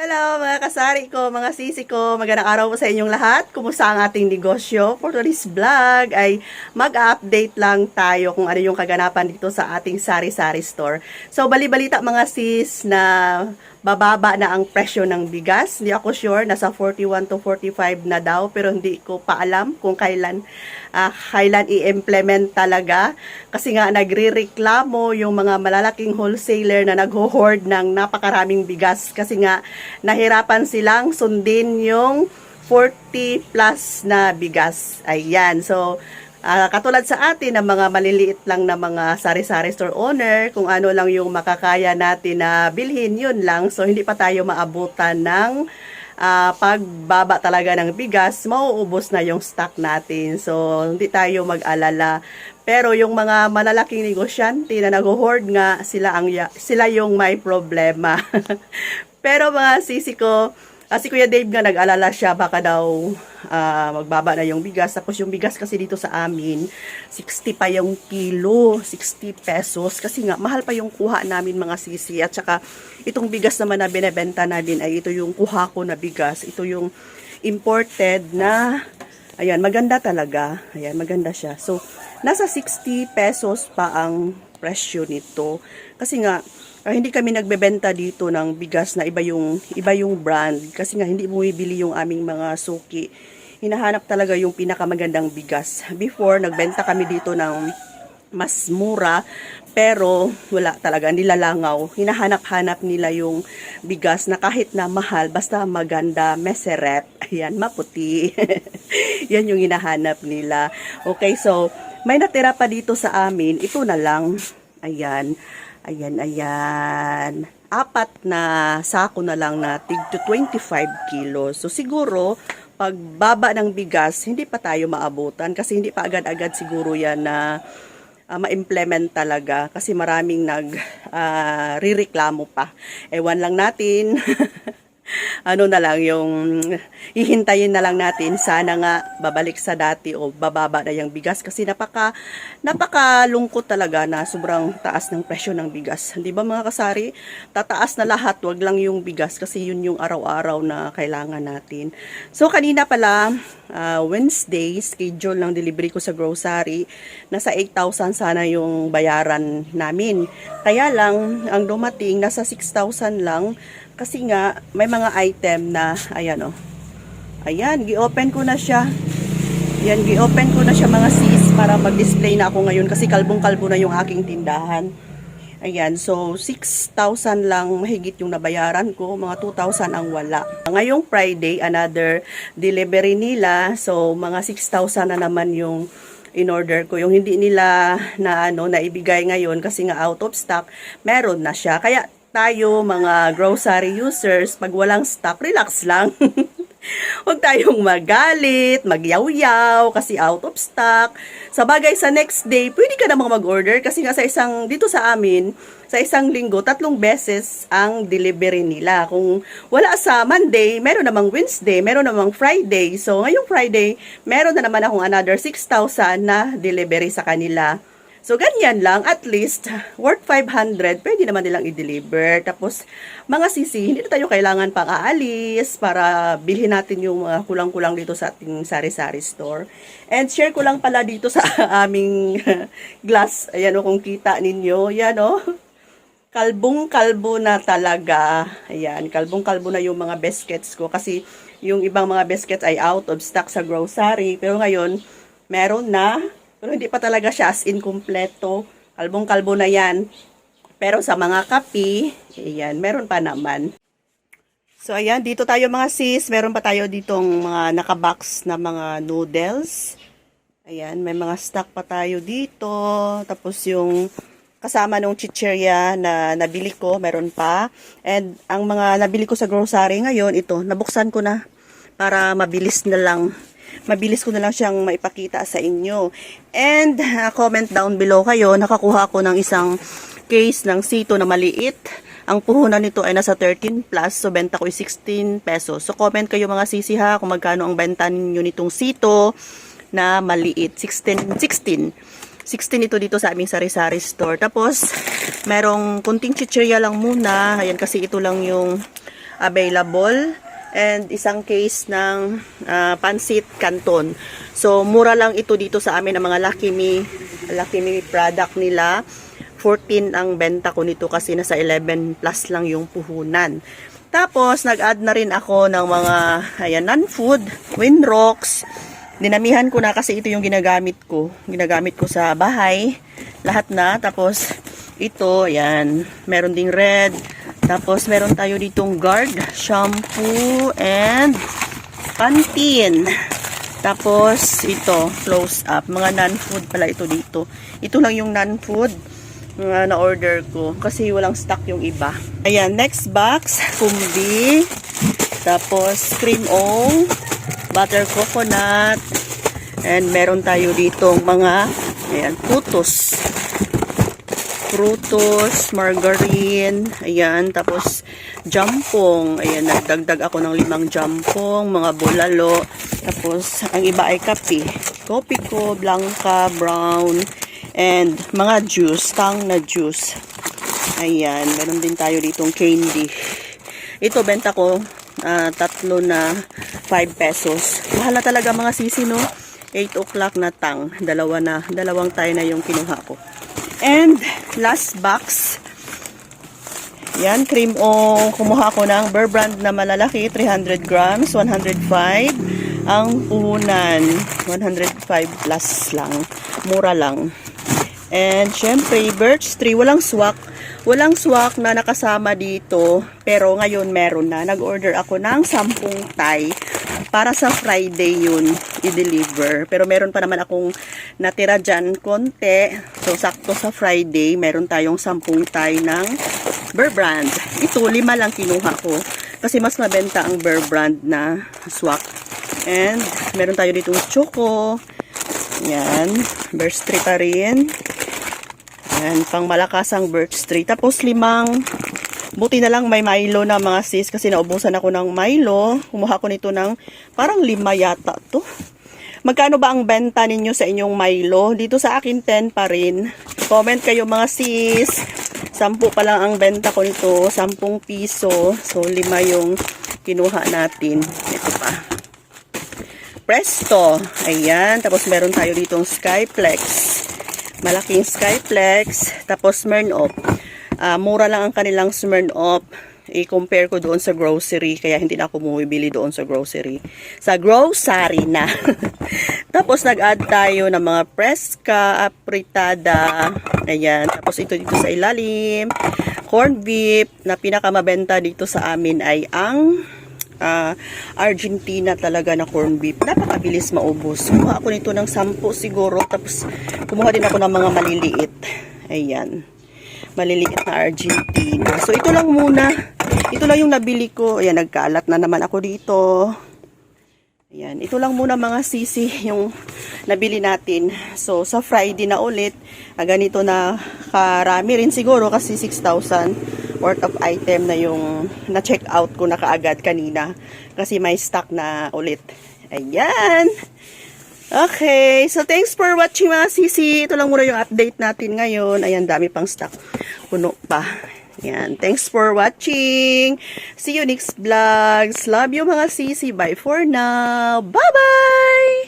Hello mga kasari ko, mga sisi ko, magandang araw po sa inyong lahat. Kumusta ang ating negosyo? For today's vlog ay mag-update lang tayo kung ano yung kaganapan dito sa ating sari-sari store. So bali-balita mga sis na bababa na ang presyo ng bigas. Hindi ako sure, nasa 41 to 45 na daw pero hindi ko pa alam kung kailan ah, kailan i-implement talaga. Kasi nga nagre-reklamo yung mga malalaking wholesaler na nagho-hoard ng napakaraming bigas kasi nga nahirapan silang sundin yung 40 plus na bigas. Ayan. So, ah, katulad sa atin ng mga maliliit lang na mga sari-sari store owner, kung ano lang yung makakaya natin na bilhin, yun lang. So, hindi pa tayo maabutan ng ah, pagbaba talaga ng bigas, mauubos na yung stock natin. So, hindi tayo mag-alala. Pero yung mga malalaking negosyante na nag-hoard nga, sila, ang, sila yung may problema. Pero mga sisi ko, ah, si Kuya Dave nga nag-alala siya, baka daw ah, magbaba na yung bigas. Tapos yung bigas kasi dito sa amin, 60 pa yung kilo, 60 pesos. Kasi nga, mahal pa yung kuha namin mga sisi. At saka, itong bigas naman na binebenta namin ay ito yung kuha ko na bigas. Ito yung imported na, ayan, maganda talaga. Ayan, maganda siya. So, nasa 60 pesos pa ang presyo nito. Kasi nga, ah, hindi kami nagbebenta dito ng bigas na iba yung, iba yung brand. Kasi nga, hindi bumibili yung aming mga suki. Hinahanap talaga yung pinakamagandang bigas. Before, nagbenta kami dito ng mas mura, pero wala talaga, nilalangaw. Hinahanap-hanap nila yung bigas na kahit na mahal, basta maganda, meserep, ayan, maputi. Yan yung hinahanap nila. Okay, so, may natira pa dito sa amin, ito na lang. Ayan, ayan, ayan. Apat na sako na lang na tig to 25 kilos. So, siguro, pag baba ng bigas, hindi pa tayo maabutan kasi hindi pa agad-agad siguro yan na ah, ma-implement talaga kasi maraming nag ah, rireklamo pa. Ewan lang natin. ano na lang yung hihintayin na lang natin sana nga babalik sa dati o bababa na yung bigas kasi napaka napakalungkot talaga na sobrang taas ng presyo ng bigas. Di ba mga kasari? Tataas na lahat, wag lang yung bigas kasi yun yung araw-araw na kailangan natin. So kanina pala ah, Wednesday, schedule ng delivery ko sa grocery, nasa 8,000 sana yung bayaran namin. Kaya lang, ang dumating, nasa 6,000 lang, kasi nga, may mga item na, ayan o, ayan, gi-open ko na siya. Yan, gi-open ko na siya mga sis para mag-display na ako ngayon kasi kalbong-kalbo na yung aking tindahan. Ayan, so 6,000 lang mahigit yung nabayaran ko, mga 2,000 ang wala. Ngayong Friday, another delivery nila, so mga 6,000 na naman yung in order ko. Yung hindi nila na ano, naibigay ngayon kasi nga out of stock, meron na siya. Kaya tayo mga grocery users, pag walang stock, relax lang. Huwag tayong magalit, magyaw-yaw kasi out of stock. Sa bagay sa next day, pwede ka namang mag-order kasi nga sa isang, dito sa amin, sa isang linggo, tatlong beses ang delivery nila. Kung wala sa Monday, meron namang Wednesday, meron namang Friday. So, ngayong Friday, meron na naman akong another 6,000 na delivery sa kanila. So, ganyan lang. At least, worth 500, pwede naman nilang i-deliver. Tapos, mga sisi, hindi na tayo kailangan pang aalis para bilhin natin yung mga kulang-kulang dito sa ating sari-sari store. And share ko lang pala dito sa aming glass. Ayan o, kung kita ninyo. Yan o. Kalbong-kalbo na talaga. Ayan, kalbong-kalbo na yung mga biscuits ko. Kasi, yung ibang mga biscuits ay out of stock sa grocery. Pero ngayon, meron na. Pero hindi pa talaga siya as in kompleto. Kalbong-kalbo na yan. Pero sa mga kapi, ayan, meron pa naman. So, ayan, dito tayo mga sis. Meron pa tayo ditong mga nakabox na mga noodles. Ayan, may mga stock pa tayo dito. Tapos yung kasama nung chicheria na nabili ko, meron pa. And ang mga nabili ko sa grocery ngayon, ito, nabuksan ko na para mabilis na lang mabilis ko na lang siyang maipakita sa inyo. And uh, comment down below kayo, nakakuha ko ng isang case ng sito na maliit. Ang puhunan nito ay nasa 13 plus, so benta ko ay 16 pesos. So comment kayo mga sisi ha kung magkano ang benta ninyo nitong sito na maliit. 16, 16. 16 ito dito sa aming sari-sari store. Tapos, merong kunting chichirya lang muna. Ayan, kasi ito lang yung available and isang case ng ah, pansit canton. So, mura lang ito dito sa amin ng mga Lucky Me, Lucky Me product nila. 14 ang benta ko nito kasi nasa 11 plus lang yung puhunan. Tapos, nag-add na rin ako ng mga, ayan, non-food, Winrocks. Dinamihan ko na kasi ito yung ginagamit ko. Ginagamit ko sa bahay. Lahat na. Tapos, ito, ayan, meron ding red. Tapos, meron tayo ditong guard, shampoo, and Pantene. Tapos, ito, close up. Mga non-food pala ito dito. Ito lang yung non-food uh, na-order ko. Kasi walang stock yung iba. Ayan, next box, kumbi. Tapos, cream ong, butter coconut, and meron tayo ditong mga, ayan, putos. Frutos, margarine, ayan, tapos jampong, ayan, nagdagdag ako ng limang jampong, mga bulalo, tapos ang iba ay kape, kopi ko, blanca, brown, and mga juice, tang na juice. Ayan, meron din tayo ditong candy. Ito, benta ko, ah, tatlo na 5 pesos. Mahal na talaga mga sisi, no? 8 o'clock na tang. Dalawa na, dalawang tayo na yung kinuha ko. And, last box. Yan, cream o kumuha ko ng Bear Brand na malalaki, 300 grams, 105. Ang puhunan, 105 plus lang. Mura lang. And, syempre, birch tree, walang swak. Walang swak na nakasama dito. Pero ngayon meron na. Nag-order ako ng 10 Thai. Para sa Friday yun, i-deliver. Pero meron pa naman akong natira dyan konti. So, sakto sa Friday, meron tayong 10 Thai ng Bear Brand. Ito, lima lang kinuha ko. Kasi mas mabenta ang Bear Brand na swak. And, meron tayo ditong choco. Yan. Burst tree pa rin. Yan, pang malakasang birch tree. Tapos limang, buti na lang may Milo na mga sis kasi naubusan ako ng Milo. Kumuha ko nito ng parang lima yata to. Magkano ba ang benta ninyo sa inyong Milo? Dito sa akin 10 pa rin. Comment kayo mga sis. 10 pa lang ang benta ko nito. 10 piso. So, lima yung kinuha natin. Ito pa. Presto. Ayan. Tapos meron tayo ditong Skyplex. Malaking Skyplex. Tapos Smirnoff. Ah, mura lang ang kanilang Smirnoff. I-compare ko doon sa grocery. Kaya hindi na ako bumibili doon sa grocery. Sa grocery na. Tapos nag-add tayo ng mga Fresca, apritada. Ayan. Tapos ito dito sa ilalim. Corn beef na pinakamabenta dito sa amin ay ang ah, Argentina talaga na corn beef. Napakabilis maubos. Kumuha ako nito ng 10 siguro. Tapos kumuha din ako ng mga maliliit. Ayan. Maliliit na Argentina. So ito lang muna. Ito lang yung nabili ko. Ayan, nagkaalat na naman ako dito. Ayan, ito lang muna mga sisi yung nabili natin. So, sa Friday na ulit, ah, ganito na karami rin siguro kasi 6,000 worth of item na yung na-check out ko na kaagad kanina. Kasi may stock na ulit. Ayan! Okay, so thanks for watching mga sisi. Ito lang muna yung update natin ngayon. Ayan, dami pang stock. Puno pa. Ayan, thanks for watching. See you next vlogs. Love you mga sisi. Bye for now. Bye-bye!